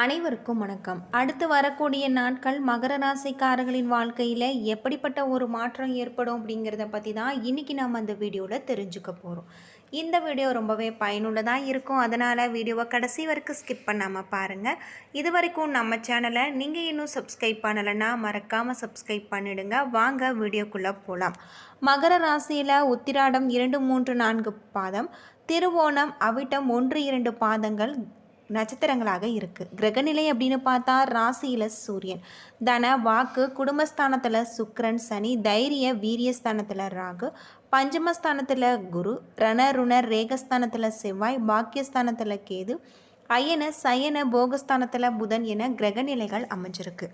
அனைவருக்கும் வணக்கம். அடுத்து வரக்கூடிய நாட்கள் மகர ராசிக்காரர்களின் வாழ்க்கையில் எப்படிப்பட்ட ஒரு மாற்றம் ஏற்படும் அப்படிங்கிறத பற்றி தான் இன்றைக்கி நம்ம அந்த வீடியோவில் தெரிஞ்சுக்க போகிறோம் இந்த வீடியோ ரொம்பவே பயனுள்ளதாக இருக்கும். அதனால் வீடியோவை கடைசி வரைக்கும் ஸ்கிப் பண்ணாமல் பாருங்கள் இது வரைக்கும் நம்ம சேனலை நீங்கள் இன்னும் சப்ஸ்கிரைப் பண்ணலைன்னா மறக்காமல் சப்ஸ்கிரைப் பண்ணிடுங்க. வாங்க வீடியோக்குள்ளே போகலாம் மகர ராசியில் உத்திராடம் இரண்டு மூன்று நான்கு பாதம் திருவோணம் அவிட்டம் ஒன்று இரண்டு பாதங்கள் நட்சத்திரங்களாக இருக்குது கிரகநிலை அப்படின்னு பார்த்தா ராசியில் சூரியன். தன வாக்கு குடும்பஸ்தானத்தில் சுக்கரன் சனி தைரிய வீரியஸ்தானத்தில் ராகு பஞ்சமஸ்தானத்தில் குரு ரணருண ரேகஸ்தானத்தில் செவ்வாய் பாக்கியஸ்தானத்தில் கேது அயன சயன போகஸ்தானத்தில் புதன் என கிரகநிலைகள் அமைஞ்சிருக்கு.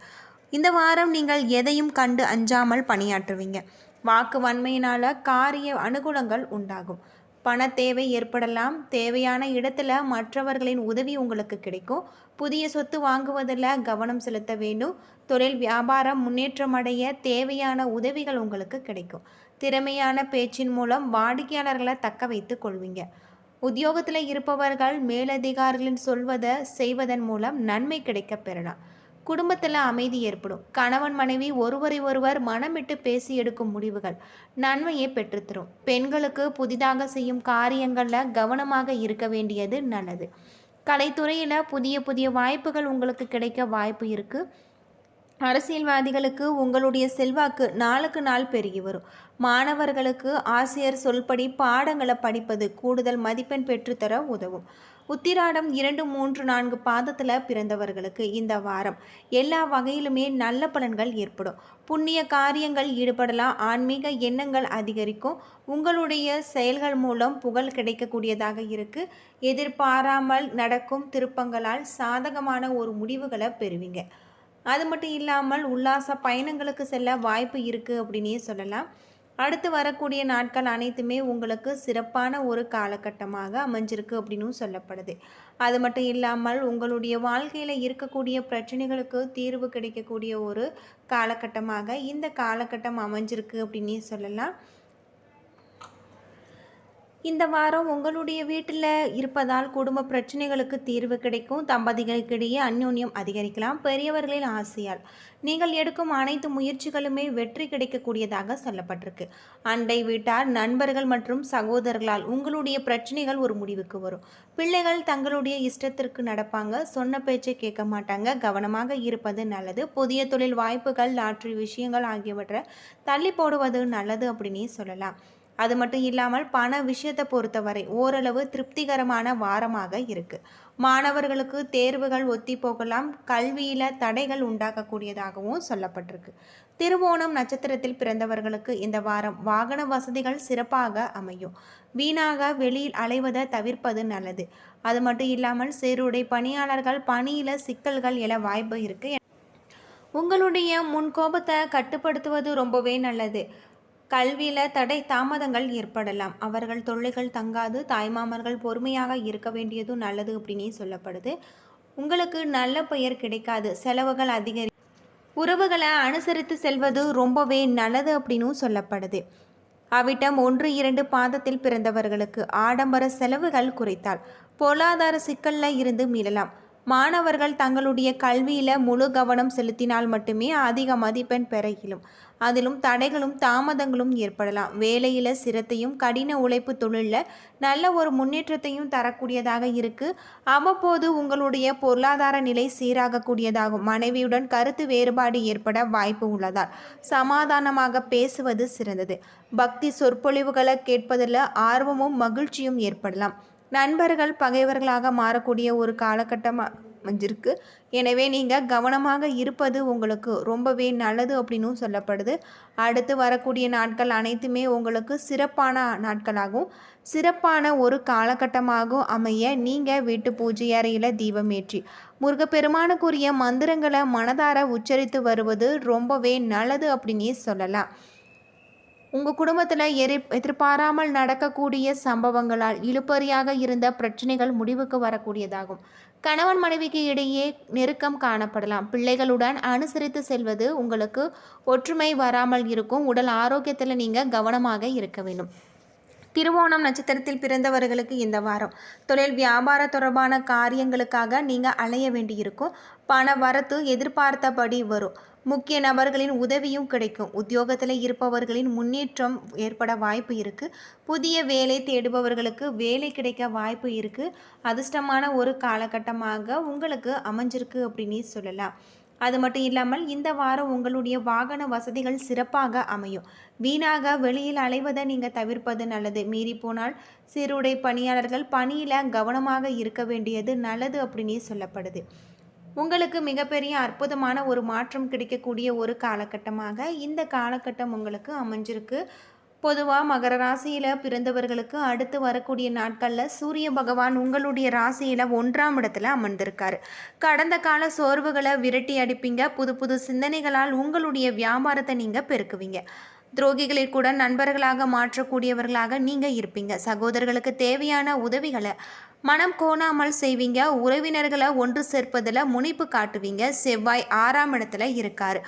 இந்த வாரம் நீங்கள் எதையும் கண்டு அஞ்சாமல் பணியாற்றுவீங்க. வாக்கு வன்மையினால் காரிய அனுகூலங்கள் உண்டாகும். பண தேவை ஏற்படலாம். தேவையான இடத்துல மற்றவர்களின் உதவி உங்களுக்கு கிடைக்கும். புதிய சொத்து வாங்குவதில் கவனம் செலுத்த வேண்டும். தொழில் வியாபாரம் முன்னேற்றம் அடைய தேவையான உதவிகள் உங்களுக்கு கிடைக்கும். திறமையான பேச்சின் மூலம் வாடிக்கையாளர்களை தக்க வைத்து கொள்வீங்க. உத்தியோகத்தில் இருப்பவர்கள் மேலதிகாரிகளின் சொல்வதை செய்வதன் மூலம் நன்மை கிடைக்க பெறலாம். குடும்பத்தில் அமைதி ஏற்படும். கணவன் மனைவி ஒருவரை ஒருவர் மனமிட்டு பேசி எடுக்கும் முடிவுகள் நன்மையை பெற்றுத்தரும். பெண்களுக்கு புதிதாக செய்யும் காரியங்களில் கவனமாக இருக்க வேண்டியது நல்லது. கலைத்துறையில் புதிய புதிய வாய்ப்புகள் உங்களுக்கு கிடைக்க வாய்ப்பு இருக்குது அரசியல்வாதிகளுக்கு உங்களுடைய செல்வாக்கு நாளுக்கு நாள் பெருகி வரும். மாணவர்களுக்கு ஆசிரியர் சொல்படி பாடங்களை படிப்பது கூடுதல் மதிப்பெண் பெற்றுத்தர உதவும். உத்திராடம் இரண்டு மூன்று நான்கு பாதத்தில் பிறந்தவர்களுக்கு இந்த வாரம். எல்லா வகையிலுமே நல்ல பலன்கள் ஏற்படும். புண்ணிய காரியங்கள் ஈடுபடலாம். ஆன்மீக எண்ணங்கள் அதிகரிக்கும். உங்களுடைய செயல்கள் மூலம் புகழ் கிடைக்கக்கூடியதாக இருக்கு. எதிர்பாராமல் நடக்கும் திருப்பங்களால் சாதகமான ஒரு முடிவுகளை பெறுவீங்க. அது மட்டும் இல்லாமல் உல்லாச பயணங்களுக்கு செல்ல வாய்ப்பு இருக்குது அப்படின்னே சொல்லலாம். அடுத்து வரக்கூடிய நாட்கள் அனைத்துமே உங்களுக்கு சிறப்பான ஒரு காலகட்டமாக அமைஞ்சிருக்கு அப்படின்னும் சொல்லப்படுது. அது மட்டும் இல்லாமல் உங்களுடைய வாழ்க்கையில் இருக்கக்கூடிய பிரச்சனைகளுக்கு தீர்வு கிடைக்கக்கூடிய ஒரு காலகட்டமாக இந்த காலகட்டம் அமைஞ்சிருக்கு அப்படின்னே சொல்லலாம். இந்த வாரம் உங்களுடைய வீட்டில் இருப்பதால் குடும்ப பிரச்சனைகளுக்கு தீர்வு கிடைக்கும். தம்பதிகளுக்கிடையே அந்யோன்யம் அதிகரிக்கலாம். பெரியவர்களின் ஆசையால். நீங்கள் எடுக்கும் அனைத்து முயற்சிகளுமே வெற்றி கிடைக்கக்கூடியதாக சொல்லப்பட்டிருக்கு. அண்டை வீட்டார் நண்பர்கள் மற்றும் சகோதரர்களால் உங்களுடைய பிரச்சனைகள் ஒரு முடிவுக்கு வரும். பிள்ளைகள் தங்களுடைய இஷ்டத்திற்கு நடப்பாங்க. சொன்ன பேச்சை கேட்க மாட்டாங்க. கவனமாக இருப்பது நல்லது. புதிய தொழில் வாய்ப்புகள் லாட்ரி விஷயங்கள் ஆகியவற்றை தள்ளி போடுவது நல்லது அப்படின்னே சொல்லலாம். அது மட்டும் இல்லாமல் பண விஷயத்தை பொறுத்தவரை ஓரளவு திருப்திகரமான வாரமாக இருக்குது மாணவர்களுக்கு தேர்வுகள் ஒத்தி போகலாம் கல்வியில் தடைகள் உண்டாக்கக்கூடியதாகவும் சொல்லப்பட்டிருக்கு. திருவோணம் நட்சத்திரத்தில் பிறந்தவர்களுக்கு இந்த வாரம் வாகன வசதிகள் சிறப்பாக அமையும். வீணாக வெளியில் அலைவதை தவிர்ப்பது நல்லது. அது மட்டும் இல்லாமல் சேருடை பணியாளர்கள் பணியில் சிக்கல்கள் எழ வாய்ப்பு இருக்குது உங்களுடைய முன் கோபத்தை கட்டுப்படுத்துவது ரொம்பவே நல்லது. கல்வியில் தடை தாமதங்கள் ஏற்படலாம். அவர்கள் தொல்லைகள் தங்காது தாய்மாமர்கள் பொறுமையாக இருக்க வேண்டியதும் நல்லது அப்படின்னே சொல்லப்படுது. உங்களுக்கு நல்ல பெயர் கிடைக்காது செலவுகள் அதிகரி உறவுகளை அனுசரித்து செல்வது ரொம்பவே நல்லது அப்படின்னும் சொல்லப்படுது. அவிட்டம் ஒன்று இரண்டு பாதத்தில் பிறந்தவர்களுக்கு ஆடம்பர செலவுகள் குறைத்தால் பொருளாதார சிக்கலில் இருந்து மீளலாம். மாணவர்கள் தங்களுடைய கல்வியில் முழு கவனம் செலுத்தினால் மட்டுமே அதிக மதிப்பெண் பெற இயலும் அதிலும் தடைகளும் தாமதங்களும் ஏற்படலாம். வேலையில் சிரத்தையும் கடின உழைப்பு தொழிலில் நல்ல ஒரு முன்னேற்றத்தையும் தரக்கூடியதாக இருக்குது அவ்வப்போது உங்களுடைய பொருளாதார நிலை சீராகக்கூடியதாகும். மனைவியுடன் கருத்து வேறுபாடு ஏற்பட வாய்ப்பு உள்ளதால் சமாதானமாக பேசுவது சிறந்தது. பக்தி சொற்பொழிவுகளை கேட்பதில் ஆர்வமும் மகிழ்ச்சியும் ஏற்படலாம். நண்பர்கள் பகைவர்களாக மாறக்கூடிய ஒரு காலகட்டமாக அமைஞ்சிருக்கு எனவே நீங்கள் கவனமாக இருப்பது உங்களுக்கு ரொம்பவே நல்லது அப்படின்னும் சொல்லப்படுது. அடுத்து வரக்கூடிய நாட்கள் அனைத்துமே உங்களுக்கு சிறப்பான நாட்களாகவும் சிறப்பான ஒரு காலகட்டமாகவும் அமைய நீங்கள் வீட்டு பூஜை அறையில் தீபம் ஏற்றி முருகப்பெருமானுக்குரிய மந்திரங்களை மனதார உச்சரித்து வருவது ரொம்பவே நல்லது அப்படின்னே சொல்லலாம். உங்கள் குடும்பத்தில் எரி எதிர்பாராமல் நடக்கக்கூடிய சம்பவங்களால் இழுப்பறியாக இருந்த பிரச்சனைகள் முடிவுக்கு வரக்கூடியதாகும். கணவன் மனைவிக்கு இடையே நெருக்கம் காணப்படலாம். பிள்ளைகளுடன் அனுசரித்து செல்வது உங்களுக்கு ஒற்றுமை வராமல் இருக்கும். உடல் ஆரோக்கியத்தில் நீங்கள் கவனமாக இருக்க வேண்டும். திருவோணம் நட்சத்திரத்தில் பிறந்தவர்களுக்கு இந்த வாரம். தொழில் வியாபார தொடர்பான காரியங்களுக்காக நீங்கள் அலைய வேண்டியிருக்கும். பண வரத்து எதிர்பார்த்தபடி வரும். முக்கிய நபர்களின் உதவியும் கிடைக்கும். உத்தியோகத்தில் இருப்பவர்களின் முன்னேற்றம் ஏற்பட வாய்ப்பு இருக்குது புதிய வேலை தேடுபவர்களுக்கு வேலை கிடைக்க வாய்ப்பு இருக்குது அதிர்ஷ்டமான ஒரு காலகட்டமாக உங்களுக்கு அமைஞ்சிருக்கு அப்படின்னு சொல்லலாம். அது மட்டும் இல்லாமல் இந்த வாரம் உங்களுடைய வாகன வசதிகள் சிறப்பாக அமையும். வீணாக வெளியில் அலைவதை நீங்கள் தவிர்ப்பது நல்லது. மீறி போனால் சீருடை பணியாளர்கள் பணியில் கவனமாக இருக்க வேண்டியது நல்லது அப்படின்னே சொல்லப்படுது. உங்களுக்கு மிகப்பெரிய அற்புதமான ஒரு மாற்றம் கிடைக்கக்கூடிய ஒரு காலகட்டமாக இந்த காலகட்டம் உங்களுக்கு அமைஞ்சிருக்கு. பொதுவாக மகர ராசியில் பிறந்தவர்களுக்கு அடுத்து வரக்கூடிய நாட்களில் சூரிய பகவான் உங்களுடைய ராசியில் ஒன்றாம் இடத்துல அமர்ந்திருக்கார். கடந்த கால சோர்வுகளை விரட்டி அடிப்பீங்க. புது புது சிந்தனைகளால் உங்களுடைய வியாபாரத்தை நீங்கள் பெருக்குவீங்க. துரோகிகளை கூட நண்பர்களாக மாற்றக்கூடியவர்களாக நீங்கள் இருப்பீங்க. சகோதரர்களுக்கு தேவையான உதவிகளை மனம் கோணாமல் செய்வீங்க. உறவினர்களை ஒன்று சேர்ப்பதில் முனைப்பு காட்டுவீங்க. செவ்வாய் ஆறாம் இடத்துல இருக்கார்.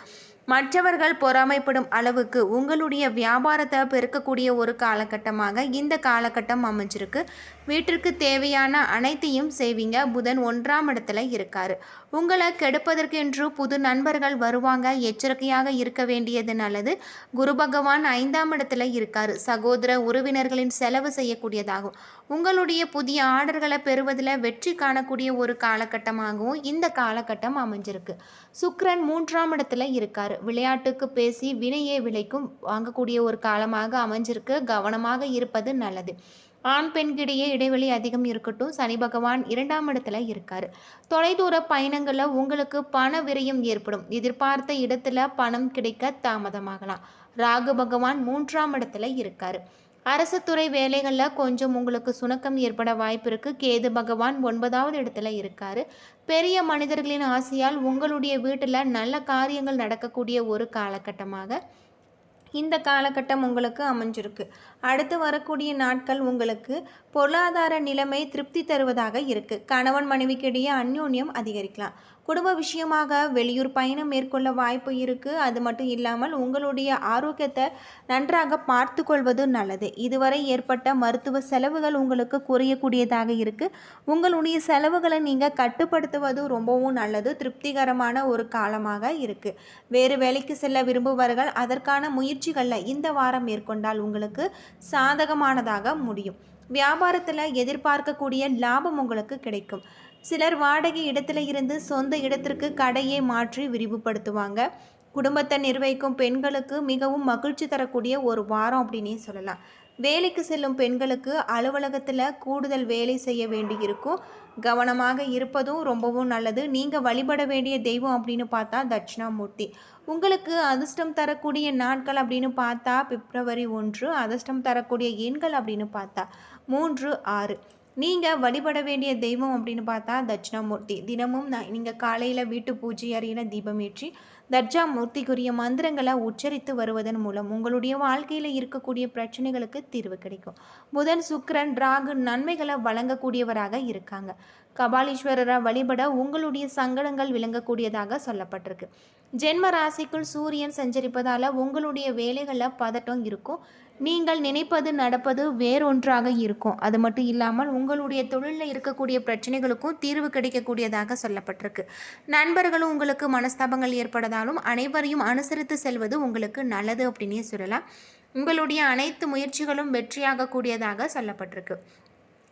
மற்றவர்கள் பொறாமைப்படும் அளவுக்கு உங்களுடைய வியாபாரத்தை பெருக்கக்கூடிய ஒரு காலகட்டமாக இந்த காலகட்டம் அமைஞ்சிருக்கு. வீட்டிற்கு தேவையான அனைத்தையும் செய்வீங்க. புதன் ஒன்றாம் இடத்துல இருக்காரு. உங்களை கெடுப்பதற்கென்று புது நண்பர்கள் வருவாங்க எச்சரிக்கையாக இருக்க வேண்டியது நல்லது. குரு பகவான் ஐந்தாம் இடத்துல இருக்காரு. சகோதர உறவினர்களின் செலவு செய்யக்கூடியதாகும். உங்களுடைய புதிய ஆர்டர்களை பெறுவதில் வெற்றி காணக்கூடிய ஒரு காலகட்டமாகவும் இந்த காலகட்டம் அமைஞ்சிருக்கு. சுக்ரன் மூன்றாம் இடத்துல இருக்காரு. விளையாட்டுக்கு பேசி வினையே விலைக்கும் வாங்கக்கூடிய ஒரு காலமாக அமைஞ்சிருக்கு. கவனமாக இருப்பது நல்லது. ஆண் பெண்கிடையே இடைவெளி அதிகம் இருக்கட்டும். சனி பகவான் இரண்டாம் இடத்துல இருக்கார். தொலைதூர பயணங்களில் உங்களுக்கு பண விரயம் ஏற்படும். எதிர்பார்த்த இடத்துல பணம் கிடைக்க தாமதமாகலாம். ராகு பகவான் மூன்றாம் இடத்துல இருக்கார். அரசு துறை வேலைகளில் கொஞ்சம் உங்களுக்கு சுணக்கம் ஏற்பட வாய்ப்பு இருக்குது கேது பகவான் ஒன்பதாவது இடத்துல இருக்கார். பெரிய மனிதர்களின் ஆசையால் உங்களுடைய வீட்டில் நல்ல காரியங்கள் நடக்கக்கூடிய ஒரு காலகட்டமாக இந்த காலகட்டம் உங்களுக்கு அமைஞ்சிருக்கு. அடுத்து வரக்கூடிய நாட்கள் உங்களுக்கு பொருளாதார நிலைமை திருப்தி தருவதாக இருக்குது கணவன் மனைவிக்கிடையே அந்யோன்யம் அதிகரிக்கலாம். குடும்ப விஷயமாக வெளியூர் பயணம் மேற்கொள்ள வாய்ப்பு இருக்குது அது மட்டும் இல்லாமல் உங்களுடைய ஆரோக்கியத்தை நன்றாக பார்த்து கொள்வது நல்லது. இதுவரை ஏற்பட்ட மருத்துவ செலவுகள் உங்களுக்கு குறையக்கூடியதாக இருக்குது உங்களுடைய செலவுகளை நீங்கள் கட்டுப்படுத்துவது ரொம்பவும் நல்லது. திருப்திகரமான ஒரு காலமாக இருக்குது வேறு வேலைக்கு செல்ல விரும்புபவர்கள் அதற்கான முயற்சி முயற்சிகளில் இந்த வாரம் மேற்கொண்டால் உங்களுக்கு சாதகமானதாக முடியும். வியாபாரத்தில் எதிர்பார்க்கக்கூடிய லாபம் உங்களுக்கு கிடைக்கும். சிலர் வாடகை இடத்துல இருந்து சொந்த இடத்திற்கு கடையை மாற்றி விரிவுபடுத்துவாங்க. குடும்பத்தை நிர்வகிக்கும் பெண்களுக்கு மிகவும் மகிழ்ச்சி தரக்கூடிய ஒரு வாரம் அப்படின்னே சொல்லலாம். வேலைக்கு செல்லும் பெண்களுக்கு அலுவலகத்தில் கூடுதல் வேலை செய்ய வேண்டியிருக்கும். கவனமாக இருப்பதும் ரொம்பவும் நல்லது. நீங்கள் வழிபட வேண்டிய தெய்வம் அப்படின்னு பார்த்தா தட்சிணாமூர்த்தி. உங்களுக்கு அதிர்ஷ்டம் தரக்கூடிய நாட்கள் அப்படின்னு பார்த்தா பிப்ரவரி ஒன்று அதிர்ஷ்டம் தரக்கூடிய எண்கள் அப்படின்னு பார்த்தா மூன்று ஆறு. நீங்கள் வழிபட வேண்டிய தெய்வம் அப்படின்னு பார்த்தா தட்சிணாமூர்த்தி. தினமும் நான் நீங்கள் காலையில் வீட்டு பூஜை அறையில் தீபம் ஏற்றி தட்சாமூர்த்திக்குரிய மந்திரங்களை உச்சரித்து வருவதன் மூலம் உங்களுடைய வாழ்க்கையில் இருக்கக்கூடிய பிரச்சனைகளுக்கு தீர்வு கிடைக்கும். புதன் சுக்கரன் ராகு நன்மைகளை வழங்கக்கூடியவராக இருக்காங்க. கபாலீஸ்வரரை வழிபட உங்களுடைய சங்கடங்கள் விளங்கக்கூடியதாக சொல்லப்பட்டிருக்கு. ஜென்ம ராசிக்குள் சூரியன் சஞ்சரிப்பதால் உங்களுடைய வேலைகளில் பதட்டம் இருக்கும். நீங்கள் நினைப்பது நடப்பது வேறொன்றாக இருக்கும். அது மட்டும் இல்லாமல் உங்களுடைய தொழிலில் இருக்கக்கூடிய பிரச்சனைகளுக்கும் தீர்வு கிடைக்கக்கூடியதாக சொல்லப்பட்டிருக்கு. நண்பர்களும் உங்களுக்கு மனஸ்தாபங்கள் ஏற்படுதாலும் அனைவரையும் அனுசரித்து செல்வது உங்களுக்கு நல்லது அப்படின்னே சொல்லலாம். உங்களுடைய அனைத்து முயற்சிகளும் வெற்றியாகக்கூடியதாக சொல்லப்பட்டிருக்கு.